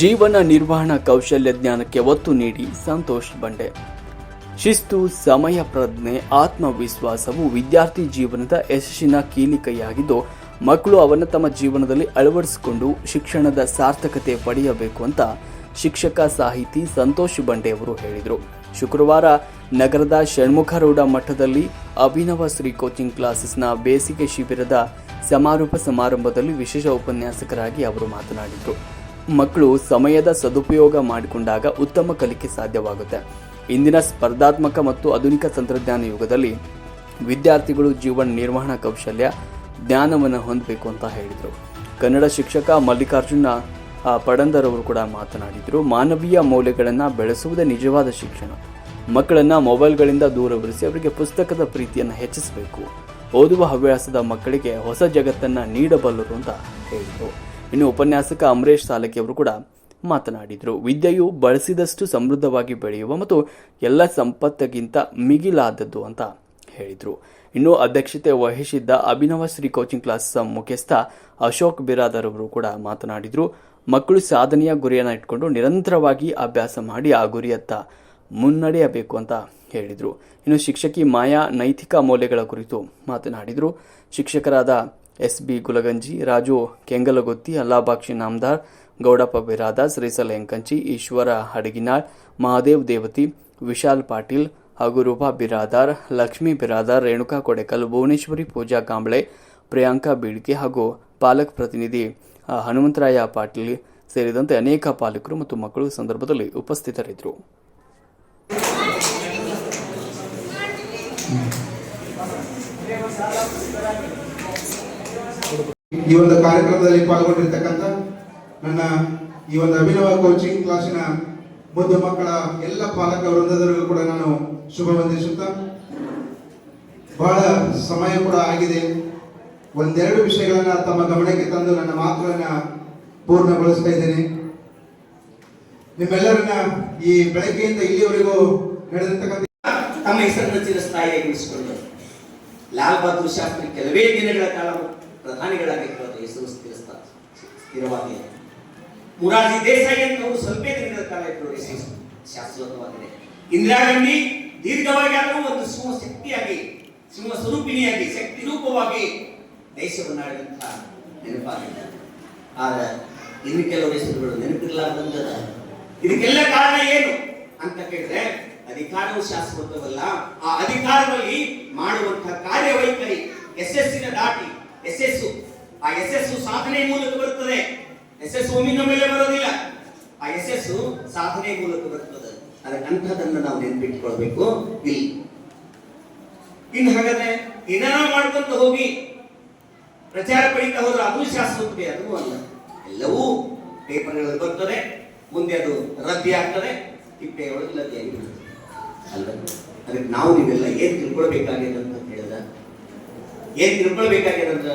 ಜೀವನ ನಿರ್ವಹಣಾ ಕೌಶಲ್ಯ ಜ್ಞಾನಕ್ಕೆ ಒತ್ತು ನೀಡಿ ಸಂತೋಷ್ ಬಂಡೆ. ಶಿಸ್ತು, ಸಮಯ ಪ್ರಜ್ಞೆ, ಆತ್ಮವಿಶ್ವಾಸವು ವಿದ್ಯಾರ್ಥಿ ಜೀವನದ ಯಶಸ್ಸಿನ ಕೀಲಿಕೈಯಾಗಿದ್ದು, ಮಕ್ಕಳು ಅವನ್ನು ತಮ್ಮ ಜೀವನದಲ್ಲಿ ಅಳವಡಿಸಿಕೊಂಡು ಶಿಕ್ಷಣದ ಸಾರ್ಥಕತೆ ಪಡೆಯಬೇಕು ಅಂತ ಶಿಕ್ಷಕ ಸಾಹಿತಿ ಸಂತೋಷ್ ಬಂಡೆ ಅವರು ಹೇಳಿದರು. ಶುಕ್ರವಾರ ನಗರದ ಷಣ್ಮುಖರೌಡ ಮಠದಲ್ಲಿ ಅಭಿನವ ಶ್ರೀ ಕೋಚಿಂಗ್ ಕ್ಲಾಸಸ್ನ ಬೇಸಿಗೆ ಶಿಬಿರದ ಸಮಾರೋಪ ಸಮಾರಂಭದಲ್ಲಿ ವಿಶೇಷ ಉಪನ್ಯಾಸಕರಾಗಿ ಅವರು ಮಾತನಾಡಿದರು. ಮಕ್ಕಳು ಸಮಯದ ಸದುಪಯೋಗ ಮಾಡಿಕೊಂಡಾಗ ಉತ್ತಮ ಕಲಿಕೆ ಸಾಧ್ಯವಾಗುತ್ತೆ. ಇಂದಿನ ಸ್ಪರ್ಧಾತ್ಮಕ ಮತ್ತು ಆಧುನಿಕ ತಂತ್ರಜ್ಞಾನ ಯುಗದಲ್ಲಿ ವಿದ್ಯಾರ್ಥಿಗಳು ಜೀವನ ನಿರ್ವಹಣಾ ಕೌಶಲ್ಯ, ಜ್ಞಾನವನ್ನು ಹೊಂದಬೇಕು ಅಂತ ಹೇಳಿದರು. ಕನ್ನಡ ಶಿಕ್ಷಕ ಮಲ್ಲಿಕಾರ್ಜುನ ಪಡಂದರವರು ಕೂಡ ಮಾತನಾಡಿದರು, ಮಾನವೀಯ ಮೌಲ್ಯಗಳನ್ನು ಬೆಳೆಸುವುದೇ ನಿಜವಾದ ಶಿಕ್ಷಣ. ಮಕ್ಕಳನ್ನು ಮೊಬೈಲ್ಗಳಿಂದ ದೂರವಿರಿಸಿ ಅವರಿಗೆ ಪುಸ್ತಕದ ಪ್ರೀತಿಯನ್ನು ಹೆಚ್ಚಿಸಬೇಕು. ಓದುವ ಹವ್ಯಾಸದ ಮಕ್ಕಳಿಗೆ ಹೊಸ ಜಗತ್ತನ್ನು ನೀಡಬಲ್ಲರು ಅಂತ ಹೇಳಿದರು. ಇನ್ನು ಉಪನ್ಯಾಸಕ ಅಮರೇಶ್ ಸಾಲಕಿ ಅವರು ಕೂಡ ಮಾತನಾಡಿದರು. ವಿದ್ಯೆಯು ಬಳಸಿದಷ್ಟು ಸಮೃದ್ಧವಾಗಿ ಬೆಳೆಯುವ ಮತ್ತು ಎಲ್ಲ ಸಂಪತ್ತಿಗಿಂತ ಮಿಗಿಲಾದದ್ದು ಅಂತ ಹೇಳಿದರು. ಇನ್ನು ಅಧ್ಯಕ್ಷತೆ ವಹಿಸಿದ್ದ ಅಭಿನವ ಶ್ರೀ ಕೋಚಿಂಗ್ ಕ್ಲಾಸ್ ಮುಖ್ಯಸ್ಥ ಅಶೋಕ್ ಬಿರಾದರ್ ಅವರು ಕೂಡ ಮಾತನಾಡಿದರು. ಮಕ್ಕಳು ಸಾಧನೆಯ ಗುರಿಯನ್ನು ಇಟ್ಕೊಂಡು ನಿರಂತರವಾಗಿ ಅಭ್ಯಾಸ ಮಾಡಿ ಆ ಗುರಿಯತ್ತ ಮುನ್ನಡೆಯಬೇಕು ಅಂತ ಹೇಳಿದರು. ಇನ್ನು ಶಿಕ್ಷಕಿ ಮಾಯಾ ನೈತಿಕ ಮೌಲ್ಯಗಳ ಕುರಿತು ಮಾತನಾಡಿದರು. ಶಿಕ್ಷಕರಾದ ಎಸ್ ಬಿ ಗುಲಗಂಜಿ, ರಾಜು ಕೆಂಗಲಗುತ್ತಿ ಅಲ್ಲಾಬಾಕ್ಷಿ ನಾಮದಾರ್ ಗೌಡಪ್ಪ ಬಿರಾದ ಶ್ರೀಸಲ ಎಂಕಂಚಿ, ಈಶ್ವರ ಹಡಗಿನಾಳ್, ಮಹಾದೇವ್ ದೇವತಿ, ವಿಶಾಲ್ ಪಾಟೀಲ್ ಹಾಗೂ ರೂಪಾ ಬಿರಾದಾರ್, ಲಕ್ಷ್ಮೀ ಬಿರಾದಾರ್, ರೇಣುಕಾ ಕೊಡೆಕಲ್, ಭುವನೇಶ್ವರಿ ಪೂಜಾ ಕಾಂಬ್ಳೆ, ಪ್ರಿಯಾಂಕಾ ಬೀಳ್ಕೆ ಹಾಗೂ ಪಾಲಕ್ ಪ್ರತಿನಿಧಿ ಹನುಮಂತರಾಯ ಪಾಟೀಲ್ ಸೇರಿದಂತೆ ಅನೇಕ ಪಾಲಕರು ಮತ್ತು ಮಕ್ಕಳು ಸಂದರ್ಭದಲ್ಲಿ ಉಪಸ್ಥಿತರಿದ್ದರು. ಈ ಒಂದು ಕಾರ್ಯಕ್ರಮದಲ್ಲಿ ಪಾಲ್ಗೊಂಡಿರ್ತಕ್ಕಂಥ ನನ್ನ ಈ ಒಂದು ಅಭಿನವ ಕೋಚಿಂಗ್ ಕ್ಲಾಸಿನ ಮುದ್ದು ಮಕ್ಕಳ ಎಲ್ಲ ಪಾಲಕ ವೃಂದದವರಿಗೂ ಕೂಡ ನಾನು ಶುಭ ವಂದಿಸುತ್ತಾ, ಬಹಳ ಸಮಯ ಕೂಡ ಆಗಿದೆ. ಒಂದೆರಡು ವಿಷಯಗಳನ್ನ ತಮ್ಮ ಗಮನಕ್ಕೆ ತಂದು ನನ್ನ ಮಾತುಗಳನ್ನ ಪೂರ್ಣಗೊಳಿಸ್ತಾ ಇದ್ದೇನೆ. ನಿಮ್ಮೆಲ್ಲರನ್ನ ಈ ಬೆಳಗ್ಗೆಯಿಂದ ಇಲ್ಲಿಯವರೆಗೂ ನಡೆದಿರ್ತಕ್ಕಂಥ ತಮ್ಮ ಹೆಸರನ್ನು ಚಿರಸ್ಥಾಯಿಯಾಗಿರಿಸಿಕೊಂಡರು ಲಾಲ್ ಬಹದ್ದೂರ್ ಶಾಸ್ತ್ರಿ ಕೆಲವೇ ದಿನಗಳ ಕಾಲ ಪ್ರಧಾನಿಗಳಾಗಿದ್ದರು ಹೆಸರು ಸ್ಥಿರಸ್ಥಾನ ಸ್ಥಿರವಾಗಿದೆ ಮುರಾರ್ಜಿ ದೇಸಾಯಿ ಅಂತ ಅವರು ದಿನಗಳ ಕಾಲ ಇದ್ದರು. ಹೆಸರು ಶಾಶ್ವತವಾಗಿದೆ. ಇಂದಿರಾ ಗಾಂಧಿ ದೀರ್ಘವಾಗಿ ಆದರೂ ಒಂದು ಸಿಂಹ ಶಕ್ತಿಯಾಗಿ, ಸಿಂಹ ಸ್ವರೂಪಿಣಿಯಾಗಿ, ಶಕ್ತಿ ರೂಪವಾಗಿ ದೇಶವನ್ನು ಆಳಿದಂಥ ನೆನಪಾಗಿದೆ ಆದ್ರೆ ಇನ್ನು ಕೆಲವು ಹೆಸರುಗಳು ನೆನಪಿರಲಾರದಂತದ ಇದಕ್ಕೆಲ್ಲ ಕಾರಣ ಏನು ಅಂತ ಕೇಳಿದ್ರೆ, ಅಧಿಕಾರವು ಶಾಶ್ವತವಲ್ಲ. ಆ ಅಧಿಕಾರದಲ್ಲಿ ಮಾಡುವಂತಹ ಕಾರ್ಯವೈಖರಿ ಯಶಸ್ಸಿನ ದಾಟಿ ಯಶಸ್ಸು ಆ ಯಶಸ್ಸು ಸಾಧನೆ ಮೂಲಕ ಬರುತ್ತದೆ ಯಶಸ್ಸು ಒಮ್ಮಿನ ಮೇಲೆ ಬರೋದಿಲ್ಲ. ಆ ಯಶಸ್ಸು ಸಾಧನೆ ಮೂಲಕ ಬರುತ್ತದೆ ಅದಕ್ಕೆ ನಾವು ನೆನಪಿಟ್ಕೊಳ್ಬೇಕು. ಇಲ್ಲಿ. ಇನ್ನು ಹಾಗಾದ್ರೆ ಏನಾರ ಮಾಡ್ಕೊಂತ ಹೋಗಿ ಪ್ರಚಾರ ಪಡಿತಾ ಹೋದ್ರೆ ಅದು ಶಾಶ್ವತವೇ ಅದು ಅಲ್ಲ. ಎಲ್ಲವೂ ಪೇಪರ್ಗಳಲ್ಲಿ ಬರ್ತದೆ. ಮುಂದೆ ಅದು ರದ್ದಿ ಆಗ್ತದೆ. ತಿಪ್ಪೆಯೊಳಗೆ ಬಿಡ್ತದೆ ಅಲ್ಲ, ಅದಕ್ಕೆ ನಾವು ನೀವೆಲ್ಲ ಏನ್ ತಿಳ್ಕೊಳ್ಬೇಕಾಗಿದೆ ಅಂತ ಹೇಳಿದ ಏನ್ ತಿಳ್ಕೊಳ್ಬೇಕಾಗ್ಯದ